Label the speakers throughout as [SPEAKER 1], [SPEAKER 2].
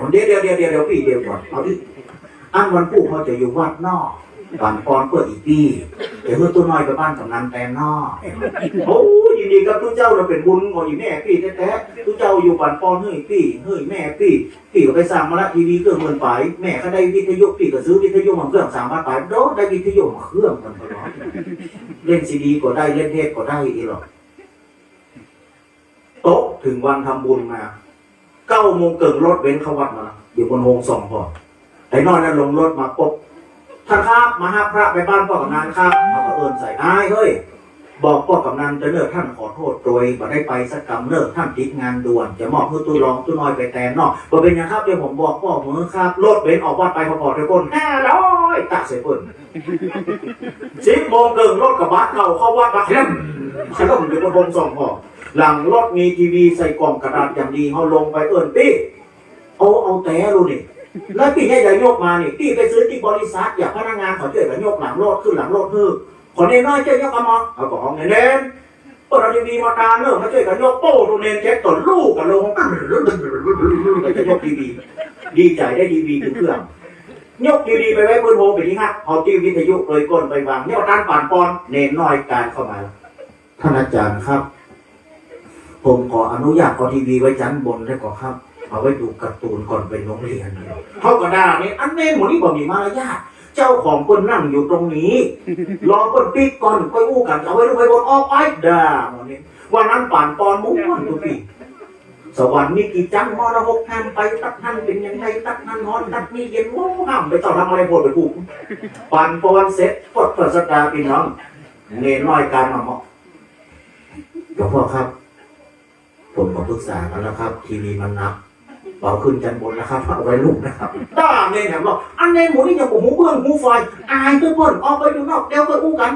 [SPEAKER 1] คนเดียวเดียวเดียวเดียวเดียวพี่เดียวก่อนเอาดิอันวันปู่เขาจะอยู่วัดนอกก่อนปอนเปิดอีกปีเดี๋ยวเมื่อตัวน้อยไปบ้านกำนันแตนนอกโอ้ยินดีกับทุกเจ้าเราเป็นบุญของอีแม่พี่แท้ๆทุกเจ้าอยู่บ้านปอนเฮ้ยพี่เฮ้ยแม่พี่พี่ก็ไปสั่งมาละทีวีเครื่องเงินไปแม่ก็ได้วิทยุพี่ก็ซื้อวิทยุมาเครื่องสามพันไปโดได้วิทยุมาเครื่องกันตลอดเล่นซีดีก็ได้เล่นเทปก็ได้อีหรอกโต๊ะถึงวันทำบุญมาาโมงเกิงรถเว้นเขาวัดมาอยู่บนโฮงสองพอไอ้นอนนั้นลงรถมาปุ๊บท่านครับมาหาพระไปบ้านพ่อกำนันครับเขาก็เอินใส่นายเฮ้ยบอกพ่อกำนันจะเลิกท่านขอโทษโดยบ่ได้ไปสักกรรมเลิกท่านติดงานด่วน จะมอบเพื่อตู้รองตู้น้อยไปแต่นอกบ่เป็นยังครับเดี๋ยวผมบอกพ่อมือครับรถเบนซ์ออกวัดไปพอพอทุกคนห้าร้อยตักใส่ปุ่นสิบโมงเกิงรถกระบะเข้าเข้าวัดมาเข้มฉันก็อยู่บนโฮงสองพอ หลังรถมีทีวีใส่กล่องกระดาษอย่างดีเขาลงไปเอิญปี้เอาเอาแต่รู้นี่แล้วพี่แค่จะยกมานี่พี่ไปซื้อที่บริษัทอยากพนักงานขอช่วยกันยกหลังรถขึ้นหลังรถคือขอเน้นน้อยช่วยยกกระมอเอาก็ของเน้นเน้นเปิดเอาทีวีมาตาเนอะมาช่วยกันยกโป้ตัวเน้นเช็ดตัวลูกกันลงก็จะยกทีวีดีใจได้ทีวีถึงเครื่องยกทีวีไปไว้บนโฮมไปที่ฮักเอาทีวีวิทยุโดยก้นไปวางเนี่ยการป่านปอนเน้นน้อยการเข้ามาท่านอาจารย์ครับ ผมขออนุญาตขอทีวีไว้ชั้นบนได้ก่อนครับ เอาไว้ดูการ์ตูนก่อนไปโรงเรียนเขาก็ด่าเนี่ยอันนี้หมดนี่บอกมีมารยาทเจ้าของคนนั่งอยู่ตรงนี้รอคนปิดก่อนค่อยอู้กันเอาไว้ลงไปบนออกไปด่าหมดนี้วันนั้นป่านปอนม้วนทุกปีสวรรค์มีกี่จังมรหกห้ามไปตัดนั่นเป็นยังไงตัดนั่นนอนตัดนี่เย็นโม้ห้ามไปต่อทำอะไรปวดไปกูป่านปอนเสร็จกดเปิดสตาร์พี่น้องเนน้อยการมาเหมาะหลวงพ่อครับ ผมก็ปรึกษาแล้วครับ ทีวีมันนับเบาขึ้นจันบนนะครับเอาไว้ลูกนะครับด้าเนี่ยแถมบอกอันในหมูนี่อยังผมหูเบื้องหูไฟอายเพื่อนเอนออกไปดูนอกเดี๋ยวไปอู้กัน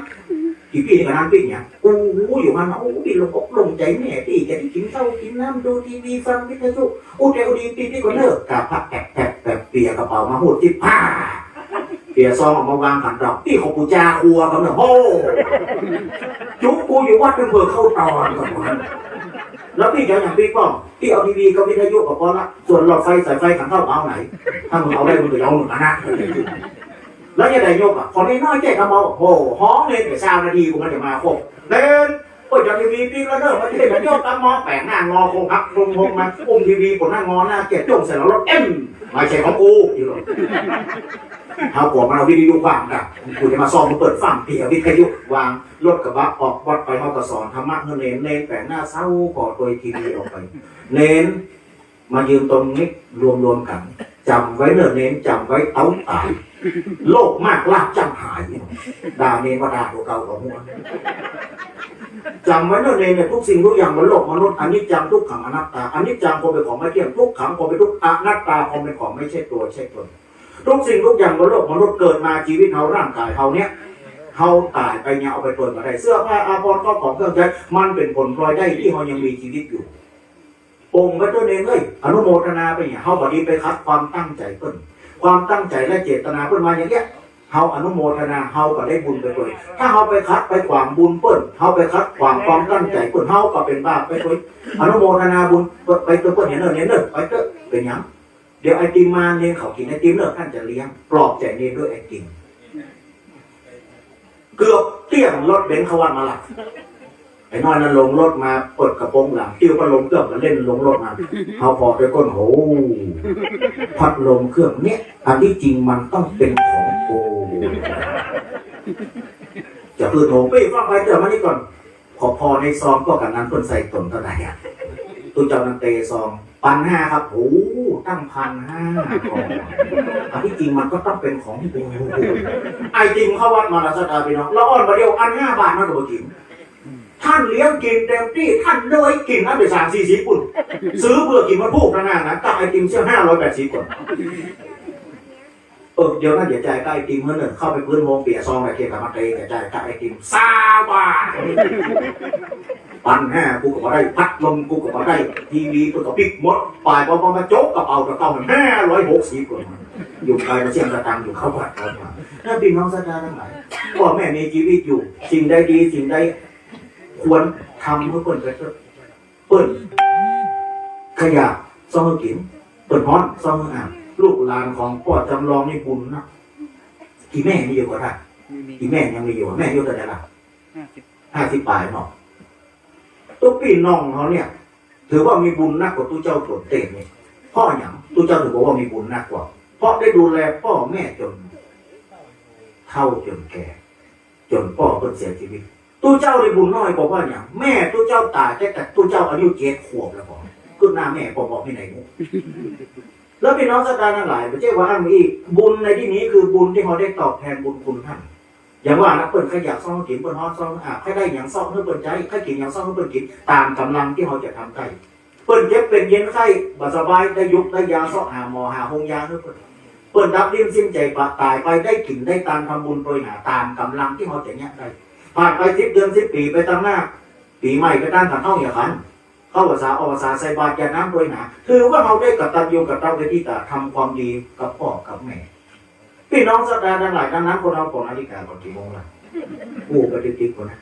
[SPEAKER 1] พี่พี่กับน้ำพี่เนี่ยโอ้โหอยู่มันโอ้ดีลงอกลงใจแม่พี่จะได้กินข้าวกินน้ำดูทีวีฟังวิทยุอู้เดี๋ยวดีพี่พี่ก็เลิกกับพักแอบแอบแบบเปียกระเป๋ามาหูดที่ผ้าเปียซองออกมาวางขันดอกพี่ของกูจาครัวกันเนอะโอ้จุ๊กกูอยู่วัดเป็นเบอร์เข้าตอนก่อน แล้วพี่จะอย่างพี่ป้องพี่เอาทีวีกับวิทยุกับพอละส่วนหลอดไฟสายไฟขันเข้าเอาไหน ถ้ามึงเอาได้มึงก็ยอมหนึ่งนะแล้วจะได้ยกอะพอได้น้อยแจ้งกระมอโอ้โหห้องเลยแต่สามนาทีกูมันจะมาครบเดินเปิดจากทีวีพี่แล้วเด้อมาเทมันยกกระมอแปะหน้างอคงพักลงลงมาอุ้มทีวีกดหน้างอหน้าเก็บจ้องเสร็จแล้วรถเอ็มไม่ใช่ของกูอยู่หรอก เอากดมาเอาวิทยุวางกันกูจะมาซ่อมมาเปิดฟังเพียวิทยุวางรถกระบะออกวัดไปเขาก็สอนธรรมะเงินเนนเนนแต่หน้าเศร้าก่อตัวทีวีออกไป เน้นมายืนตรงนี้รวมรวมๆกันจำไว้เนอะเนนจำไว้เต้าตายโลกมากลากจำหายด่าเนนว่าด่าตัวเก่าของหัวจำไว้เนอะเนนเนี่ยทุกสิ่งทุกอย่างบนโลกมนุษย์อันนี้จังทุกขังอนัตตาอันนี้จังคงเป็นของไม่เที่ยงทุกขังคงเป็นทุกอนัตตาคงเป็นของไม่ใช่ตัวใช่ตน ทุกสิ่งทุกอย่างบนโลกมนุษย์เกิดมาชีวิตเขาร่างกายเขาเนี้ยเขาตายไปเนี่ยเอาไปตรวจมาได้เสื้อผ้าอาภรณ์ก็ของเครื่องใช้มันเป็นผลพลอยได้ที่เขายังมีชีวิตอยู่องค์พระเจ้าเองเอ้ยอนุโมทนาไปเนี่ยเขาบดีไปคัดความตั้งใจเพิ่นความตั้งใจและเจตนาเพิ่นมาอย่างเงี้ยเขาอนุโมทนาเขาก็ได้บุญไปด้วยถ้าเขาไปคัดไปขวางบุญเปิ้นเขาไปคัดขวางความตั้งใจเปิ้นเขาก็เป็นบาปไปด้วยอนุโมทนาบุญไปตัวเปิ้นเห็นเนอเห็นเนอไปเถอะเป็นยัง เดี๋ยวไอติมมาเนี่ยเขากินไอติมเนอะท่านจะเลี้ยงปลอบใจเนี่ยด้วยไอติมเกือบเตี้ยงรถเบนซ์เขาวันมาละไอ้น้อยนั้นลงรถมาเปิดกระโปรงหลังติ้วก็ลงเกือบมาเล่นลงรถมาเขาพอไปก้นโหพัดลมเครื่องเนี้ยอันที่จริงมันต้องเป็นของโกจะคือโถงไปฟังไปเจอมานี่ก่อน ขอพอในซองก็กันนั้นคนใส่ตนเท่าไหร่อะตัวเจ้านันเตซอง พันห้าครับโอ้ตั้งพันห้าอันที่จริงมันก็ต้องเป็นของโกไอติมเข้าวัดมาลาสตาพี่น้องแล้วอ่อนมาเดียวอันห้าบาทมันก็บ่กินท่านเลี้ยงกินเต็มที่ท่านเลยกินนั่นไปสามสี่สิบปุ่นซื้อเพื่อกินมันพูกนะนะตักไอติมเชี่ยวห้าร้อยแปดสิบก่อนเออเดี๋ยวนั่นเดี๋ยวใจ่ายค่าไอติมเมื่อหนึ่งเข้าไปพื้นวงเปียซองไปเกี่ยวกับมาเตะจ่ายค่าไอติมซาบาท ปันห้ากูก็บ่ได้พัดลมกูก็บ่ได้ทีวีกูก็ปิดหมดปลายพอมาโจ๊กกระเป๋ากระเป๋ามันห้าร้อยหกสิบก่อนอยู่ใครมาเสี่ยงกระตังอยู่เข้าวัดเข้ามานั่นพี่น้องสัตว์ทั้งหลายพ่อแม่มีชีวิตอยู่ สิ่งใดดีสิ่งใดควรทำเพื่อเปิ่นไปเถอะเปิ่นขยะซองกินเปิดฮ้อนซ่องอะลูกหลานของพ่อจำลองนี่บุญนะกี่แม่มีอยู่ก็ได้
[SPEAKER 2] มีมี
[SPEAKER 1] กี่แม่ยังมีอยู่แม่อายุเท่าไหร่ละ
[SPEAKER 2] ห้าสิบ
[SPEAKER 1] ห้าสิบปลายเนาะ ตัวพี่น้องเขาเนี่ย ถือว่ามีบุญนักกว่าตู้เจ้าตนเต็มเนี่ยพ่ออย่างตู้เจ้าถือว่ามีบุญนักกว่าเพราะได้ดูแลพ่อแม่จน เท่าจนแก่ จนพ่อเพิ่นเสียชีวิตตู้เจ้าได้บุญน้อยบอกว่าอย่างแม่ตู้เจ้าตายแต่แต่ตู้เจ้าอายุเจ็ดขวบแล้วบอกก็หน้าแม่พอบอกที่ไหนงูแล้วพี่น้องสัตว์ทั้งหลายไม่ใช่ว่าอันนี้บุญในที่นี้คือบุญที่เขาได้ตอบแทนบุญคุณท่าน อย่างว่านะเปิดขยักซ่องกินเปิดฮอตซ่องอาบให้ได้อย่างซ่องเพื่อเปิดใจให้กินอย่างซ่องเพื่อเปิดกินตามกำลังที่เขาจะทำได้เปิดเจ็บเป็นเย็นไข้บัสบายได้ยุบได้ยาซ่องหาหมอหาหงยาเพื่อเปิดเปิดรับริ่มสิ้นใจปะตายไปได้กินได้ตามทำบุญโดยหนาตามกำลังที่เขาจะเนี้ยได้ผ่านไปสิบเดือนสิบปีไปตั้งหน้า ปีใหม่ไปตั้งขันท่องอย่างขันเข้าภาษาออกภาษาใส่บาตรยาน้ำโดยหนาคือว่าเราได้กับตัญญูกตเวทีตาทำความดีกับพ่อกับแม่ พี่น้องสัตว์ทั้งหลายดังนั้นคนเราปองนาฬิกาก่อนกี่โมงล่ะกูไปติ๊กๆก่อนนะ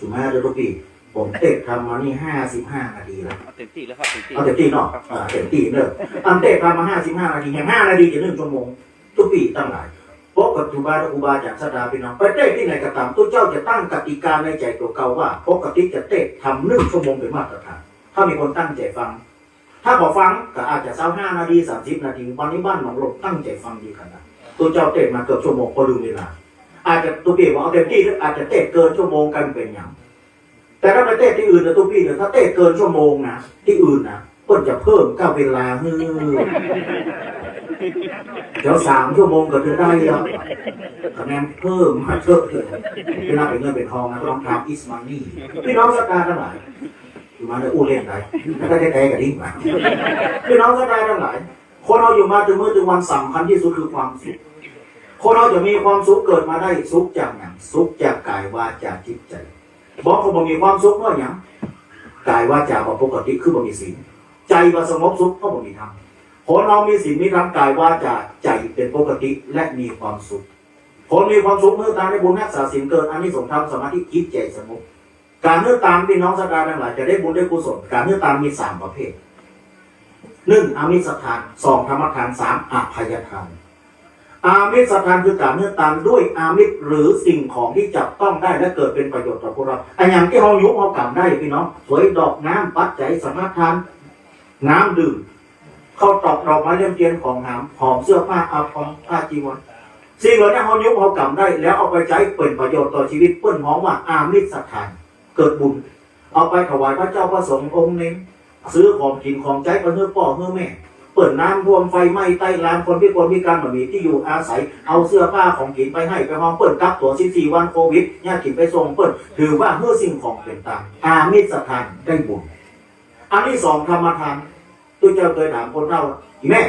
[SPEAKER 1] สุมาเดือนปีผมเตะทำมานี่ห้าสิบห้านาทีแล้ว
[SPEAKER 2] เอาเต็มที่แล้วครับเต็มที่
[SPEAKER 1] เอาเต็มที่เนาะอ่าเต็มที่เนอะอันเตะทำมาห้าสิบห้านาทีแค่ห้านาทีจะหนึ่งชั่วโมงทุกปีตั้งหลายพบกับครูบาและครูบาจากสดาพี่น้องไปเตะที่ไหนก็ตามตัวเจ้าจะตั้งกติกาในใจตัวเก่าว่าปกติจะเตะทำหนึ่งชั่วโมงเป็นมาตรฐานถ้ามีคนตั้งใจฟัง ถ้าบอกฟังก็อาจจะเศร้าห้านาทีสามสิบนาทีวันนี้บ้านหนองลมตั้งใจฟังดีขนาด ตัวเจ้าเตะมาเกือบชั่วโมงพอลืมเวลาอาจจะตัวพี่บอกเอาเต็มที่หรืออาจจะเตะเกินชั่วโมงกันเป็นอย่างแต่ถ้าไปเตะที่อื่นนะตัวพี่เนี่ยถ้าเตะเกินชั่วโมงนะที่อื่นนะเพิ่นจะเพิ่มก้าวเวลาฮือเดี๋ยวสามชั่วโมงก็จะได้แล้วคะแนนเพิ่มมาเยอะเลยเวลาเป็นเงินเป็นทองนะต้องทำอิสมานี่พี่น้องสตาร์ทั้งหลายอยู่มาเลยอู้เล่นไหนแล้วก็ได้แต่กับดิ้งมาพี่น้องสตาร์ทั้งหลาย คนเราอยู่มาถึงมือถึงวันสำคัญที่สุดคือความสุข คนเราจะมีความสุขเกิดมาได้สุขจากอย่างสุขจากกายวาจาจิตใจบอกเขาบอกมีความสุขเพราะอย่างกายวาจาบ่ปกติคือบ่มีศีลใจบ่สงบสุขเพราะบ่มีธรรมคนเรามีศีลมีธรรมกายวาจาใจเป็นปกติและมีความสุขคนมีความสุขเมื่อตามในบุญรักษาศีลเกิดอันนี้สงส์ธรรมสมาธิจิตใจสงบการเมื่อตามพี่น้องสตารทั้งหลายจะได้บุญได้กุศลการเมื่อตามมีสามประเภท หนึ่งอามิสทานสองธรรมทานสามอภัยทานอามิสทานคือการเมื่อตามด้วยอามิสหรือสิ่งของที่จับต้องได้และเกิดเป็นประโยชน์ต่อพวกเราอันอย่างที่เรายุบเรากำได้พี่น้องสวยดอกน้ำปัจจัยสมาทาน น้ำดื่มเข้าตอกดอกไม้เลี่ยมเทียนของหามหอมเสื้อผ้าอาภรณ์ผ้าจีวรสิ่งเหล่านี้เรายุบเรากำได้ แล้วเอาไปใช้เป็นประโยชน์ต่อชีวิตเปิ้นหอมว่าอามิสทาน เกิดบุญ เอาไปถวายพระเจ้าพระสงฆ์องค์หนึง ซื้อของกินของใช้ไปเพื่อพ่อเพื่อแม่ เปิดน้ำท่วมไฟไหม้ใต้ลานคนพิกลพิการแบบนี้ที่อยู่อาศัย เอาเสื้อผ้าของกินไปให้ไปห้องเปิดกักตัว14วันโควิดญาติกินไปส่งเปิดถือว่าเมื่อสิ่งของเป็นตามอามิสทานได้บุญอันที่สองธรรมทานตัวเจ้าเคยถามคนเราอีแม่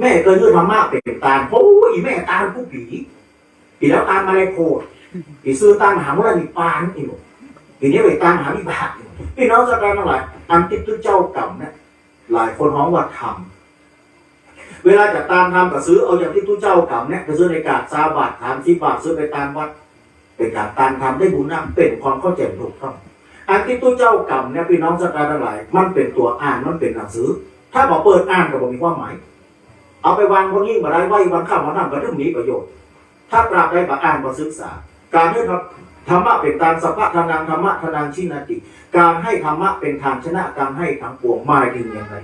[SPEAKER 1] แม่เคยเฮือธรรมะเป็นตาลโอ้ยแม่ตาลผู้ผีปีแล้วตาลมาเลยโคตรปีซื้อตาลมหามุรานิปานอีกหนูปีนี้ไปตาลมหาวิบากอีนูพี่น้องสัการทั้งหลาย อันที่ตัวเจ้าเก่าเนี่ยหลายคนฮ้องว่าทำเวลาจะตามทำก็ซื้อเอาอย่างที่ตู้เจ้ากำเนี่ยก็ซื้อในกาดซาบาทถามสิบบาทซื้อไปตามวัด เป็นการตามทำได้บุญนำเป็นความเข้าใจถูกต้องอันที่ตู้เจ้ากำเนี่ยพี่น้องสักการทั้งหลาย มันเป็นตัวอ่านมันเป็นหนังสือ ถ้าบอกเปิดอ่านก็บอกมีความหมาย เอาไปวางคนยิ่งมาได้ไว้วันข้ามวันนั่งก็ต้องมีประโยชน์ ถ้าตราบใดบ่อ่านบ่ศึกษา การที่ทำ ธรรมะเป็นตามสัพพะทานังธรรมะทนังชินาติ การให้ธรรมะเป็นทางชนะการให้ทางปวงหมายถึงอย่างไร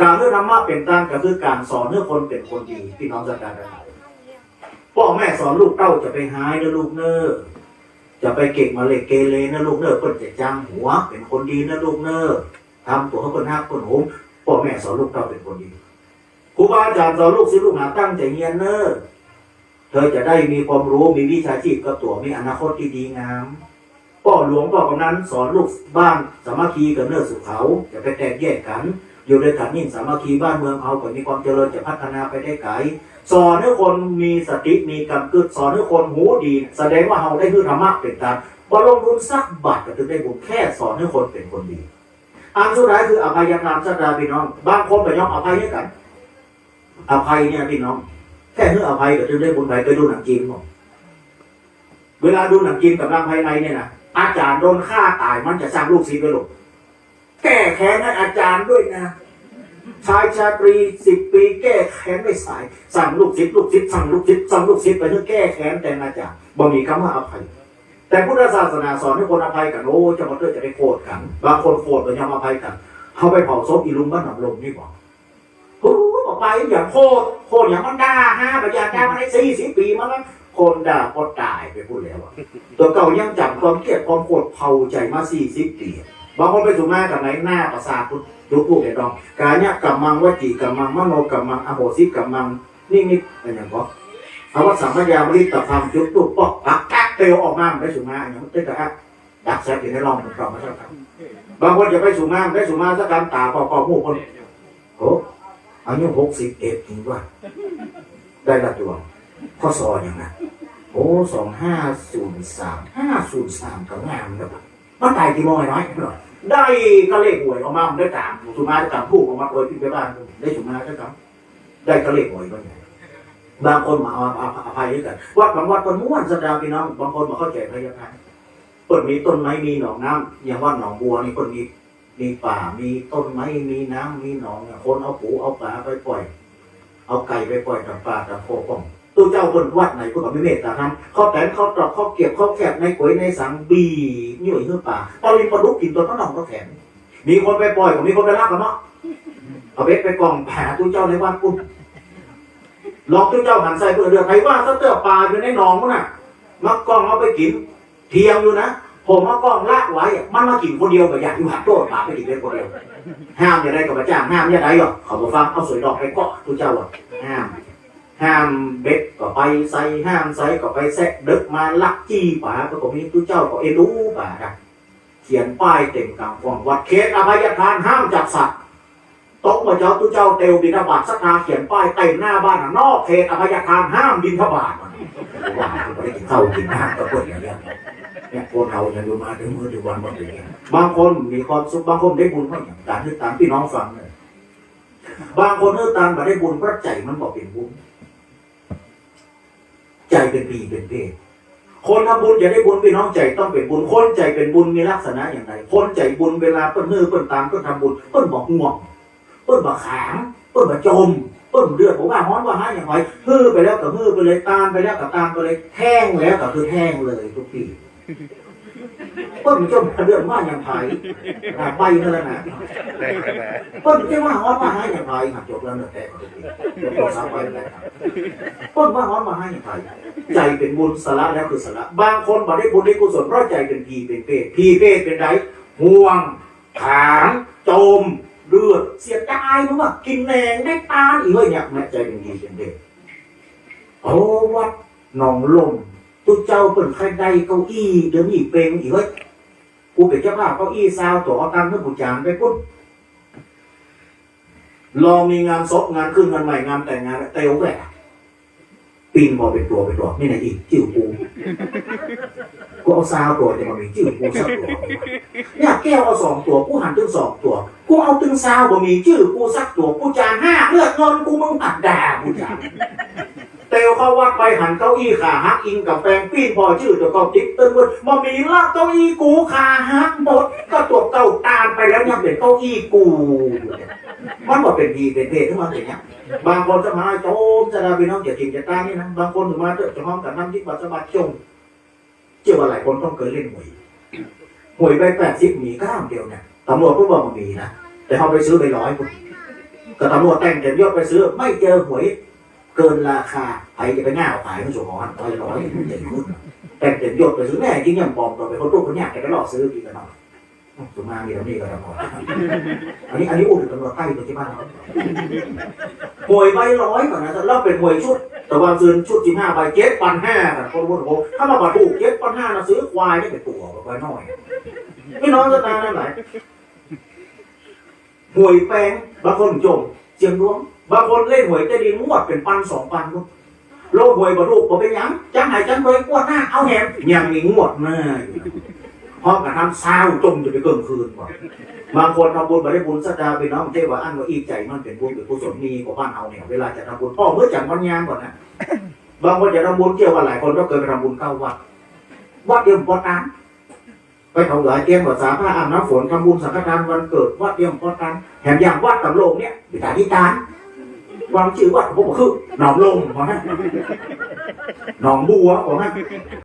[SPEAKER 1] การเรื่องธรรมะเป็นตามก็คือการสอนเรื่องคนเป็นคนดีพี่น้องจะการได้พ่อแม่สอนลูกเต้าจะไปหายนะลูกเนอจะไปเก่งมาเลยเกเรนะลูกเนอเพิ่นจะจ้างหัว เป็นคนดีนะลูกเนอทำตัวเขาคนหักคนโหมพ่อแม่สอนลูกเต้าเป็นคนดีครูบาอาจารย์สอนลูกสิลูกหาตั้งใจเรียนเนอ เธอจะได้มีความรู้มีวิชาชีพกับตัวมีอนาคตที่ดีงามพ่อหลวงพ่อกำนันสอนลูกบ้านสามัคคีกับเนื้อสุขเขาจะไปแตกแยกกัน อยู่ด้วยกันยิ่งสามัคคีบ้านเมืองเขาก็มีความเจริญจะพัฒนาไปได้ไกลสอนให้คนมีสติมีกำกึดสอนให้คนหูดี แสดงว่าเราได้คือธรรมะเป็นการบอลงทุนสักบาทก็ถึงได้บุญแค่สอนให้คนเป็นคนดีอันสุดท้ายคืออภัยทานสัตดาพี่น้อง บางคนไปยอมอภัยให้กัน อภัยเนี่ยพี่น้อง แค่เพื่ออภัยก็ถึงได้บุญไปไปดูหนังจีนหมดเวลาดูหนังจีนกับรางภายในเนี่ยนะอาจารย์โดนฆ่าตายมันจะสร้างลูกศิษย์ไปหรอกแก้แค้นให้อาจารย์ด้วยนะชายชาตรีสิบปี แก้แค้นไม่สาย สั่งลูกศิษย์ลูกศิษย์สั่งลูกศิษย์สั่งลูกศิษย์ไปเพื่อแก้แค้นแต่นาจารย์บ่มีคำว่าอภัย แต่พุทธศาสนาสอนให้คนอภัยกันโอ้จะมาเกิดจะได้โกรธกันบางคนโกรธแล้วยังอภัยกันเขาไปเผาศพอีลุงบ้านหนองลมนี่บอก ออกไปอย่างโคตรโคตรอย่างมันด่าฮะปัญญาด่ามาได้สี่สิบปีมาแล้วคนด่าก็ตายไปพูดแล้วอะตัวเก่ายังจับความเกลียดความโกรธเผาใจมาสี่สิบปีบางคนไปสู่มากับไหนหน้าประสาทพุทธยุคผู้เด็ดดองกายเนี่ยกัมมังวจีกัมมังมโนกัมมังอโหสิกัมมังนี่นี่เป็นอย่างก็เอาว่าสัมมยามริตธรรมจุดตุกปอกปักแก๊กเตลออกมาได้สู่มาอย่างนี้แต่อะดักแซ่บอยู่ในร่องมันกรอบมาสักครับบางคนจะไปสู่มาได้สู่มาสักการตาปอกปอกมู่คนโอ้ อายุหกสิบเอ็ดจริงว่า ได้ละตัวข้อสออย่างนั้นโอ้สองห้าศูนย์สามห้าศูนย์สามก็งามนะมันตายกี่โมงไอ้น้อยหน่อยได้ก็เลขหวยออกมาได้ตามสุมาได้ตามผู้ออกมาโดยที่ไปบ้านได้สุมาได้ตามได้ก็เลขหวยบ้างไงบางคนมาเอาอภัยด้วยกันวัดบางวัดคนม้วนสัปดาห์พี่น้องบางคนมาเข้าใจพยาภัยเปิดมีต้นไม้มีหนองน้ำอย่างวัดหนองบัวนี่คนมี มีป่ามีต้นไม้มีน้ำมีหนองเนี่ยคนเอาปูเอาปลาไปปล่อย เอาไก่ไปปล่อยกับปลากับโคป่องตัวเจ้าบนวัดไหนพวกเขาไม่เมตตาทำเขาแตนเขาตรอกเขาเก็บเขาแคบในก๋วยในสังบีนี่หน่วยเพื่อป่าปลินปลาดุกกินตัวเขาหนองเขาแข็งมีคนไปปล่อยก็มีคนไปลักกันเนาะเอาเบ็ดไปกองแผลตัวเจ้าในวัดปุ๊บลองตัวเจ้าหันใส่เพื่อเดือดใครว่าถ้าเตือปลาอยู่ในหนองมันน่ะมักกองเอาไปกิน เทียงอยู่นะ ผมมากองลากไว้ มันมากินคนเดียวแบบอยากอยู่หักโต้ปลาไปกินได้คนเดียว ห้ามอย่าได้กับพระเจ้าห้ามอย่าได้หรอกเขาบอกฟังเอาสวยดอกไปเกาะทุเจ้าอะห้าม ห้ามเบ็ดก็ไปใส่ห้ามใส่ก็ไปแซะเดึกมาลักจี้ป่าก็มีทุเจ้าก็เอ็นรู้ป่าครับเขียนป้ายเต็มกลางฟองวัดเขตอภัยทานห้ามจับสัตว์ตกมาเจ้าทุเจ้าเตวบินทบาทสักนาเขียนป้ายเต็มหน้าบ้านนอกเขตอภัยทานห้ามบินทบาทว่าไม่ได้กินข้าวกินน้ำก็เปิดอย่างเงี้ย เนี่ยคนเราอยังอยู่มาถึงมือถึงวันวันนี้บางคนมีความสุขบางคนได้บุญเพราะอย่างการที่ตามพี่น้องฟังเลยบางคนเนื่อตามมาได้บุญเพราะใจมันบอกเป็นบุญใจเป็นปีเป็นเพศคนทำบุญจะได้บุญพี่น้องใจต้องเป็นบุญคนใจเป็นบุญมีลักษณะอย่างไรคนใจบุญเวลาเปิ้นเนื้อเปิ้นตามเปิ้นทำบุญเปิ้นบอกง่วงเปิ้นบอกขามเปิ้นบอกจมเปิ้นเดือดบอกว่าฮ้อนว่าห้าอย่างไรฮือไปแล้วก็ฮือไปเลยตามไปแล้วก็ตามไปเลยแห้งแล้วก็คือแห้งเลยทุกที เปิ้นจมเดือดว่าอย่างไรอะไปนั่นแหละนะเปิ้นจะว่าฮ้อนว่าห้าอย่างไรหักจบแล้วเนอะแต่ทุกทีจบตัวสามไปแล้วครับต้นว่าฮ้อนมาให้ใครใจเป็นบุญสละแล้วคือสละบางคนบอกได้บุญได้กุศลเพราะใจเป็นพีเป็นเพศพีเพศเป็นไรห่วงถางโจมเลือดเสียดายมั้งว่ากินแรงได้ตาอีกเว้ยเนี่ยแม่ใจเป็นพีเป็นเพศโอ้วัดหนองลม ตุเจ้าเปิ่นใครได้เก้าอี้เดินอีกเป็นอีกเว้ยกูเป็นเจ้าภาพเก้าอี้ซาวตัวเอาตังค์เพื่อผู้จางไปปุ๊บลองมีงานศพงานขึ้นงานใหม่งานแต่งงานเตวแหละปีนบอเป็นตัวเป็นตัวนี่ไหนอีกจิ้วปูกูเอาซาวตัวจะมามีจิ้วปูสักตัวเนี่ยแก้วเอาสองตัวกูหันถึงสองตัวกูเอาตึงซาวบ่มีจิ้วปูสักตัวกูจานห้าเลือดเงินกูมึงตัดด่ากูจาน เตวเข้าวัดไปหันเก้าอี้ขาหักอิงกับแปลงปีนพอชื่อตัวเก้าติ๊กเตึ้งมึนมามีลากเก้าอี้กูขาหักหมดก็ตัวเก้าตานไปแล้วยังเป็นเก้าอี้กูมันบอกเป็นดีเป็นเพศขึ้นมาอย่างเงี้ยบางคนจะมาโจมจะดาพี่น้องอย่ากินอย่าตายนี่นะบางคนถึงมาเจอจะห้องกับน้ำทิพย์บัสบัดจงเชื่อว่าหลายคนต้องเคยเล่นหวยหวยใบแปดสิบมีก้ามเดียวเนี่ยตำรวจก็บอกมันมีนะแต่เขาไปซื้อไปร้อยคนก็ตำรวจแต่งเต็มยศไปซื้อไม่เจอหวย เกินราคาใครจะไปง่าเอาขายมันสูงอ่อนร้อยร้อยเจ็ดขึ้นแต่งเต็มยศไปซื้อแน่จริงยังปลอมตัวไปคนตู้คนยากแกไปหลอกซื้อกินกันเนาะสุมามีแล้วนี่ก็ทำพออันนี้อันนี้อุดตำรวจใกล้ตัวที่บ้านเราหวยใบร้อยก่อนนะแล้วเป็นหวยชุด แต่ว่าซื้อชุดสิบห้าใบเจ็ดพันห้านะคนพูดโอ้ถ้ามาบัตรถูกเจ็ดพันห้านะซื้อควายได้เป็นตัวใบน้อยพี่น้องจะตามนั่นไหนหวยแปลงบางคนจมเจียงดวง บางคนเล่นหวยใต้ดินงวดเป็นพันสองพันโลกหวยบรรลุผมเป็นหยังจังไหนจังเลยงวดหน้าเอาแหมยังมีงวดหน้าอยู่พร้อมกับทำซาวจมจะไปเกินคืนก่อนบางคนทำบุญมาได้บุญสักดาเป็นน้องเทว่าอันว่าอีกใจมันเป็นบุญเป็นกุศลมีกว่าบ้านเอาเนี่ยเวลาจะทำบุญพ่อเมื่อจังวันยางก่อนนะบางคนจะทำบุญเชื่อว่าหลายคนก็เคยไปทำบุญเข้าวัดวัดเดียววัดน้ไปถวายเตรียมภาษาผ้าอาบน้ำฝนทำบุญสังฆทานวันเกิดวัดเตรียมพอกันแถมอย่างวัดกับโลกเนี่ยปิตาที่ตาน วางชื่อวัดผมก็คือหนองลมขอให้หนองบัวขอให้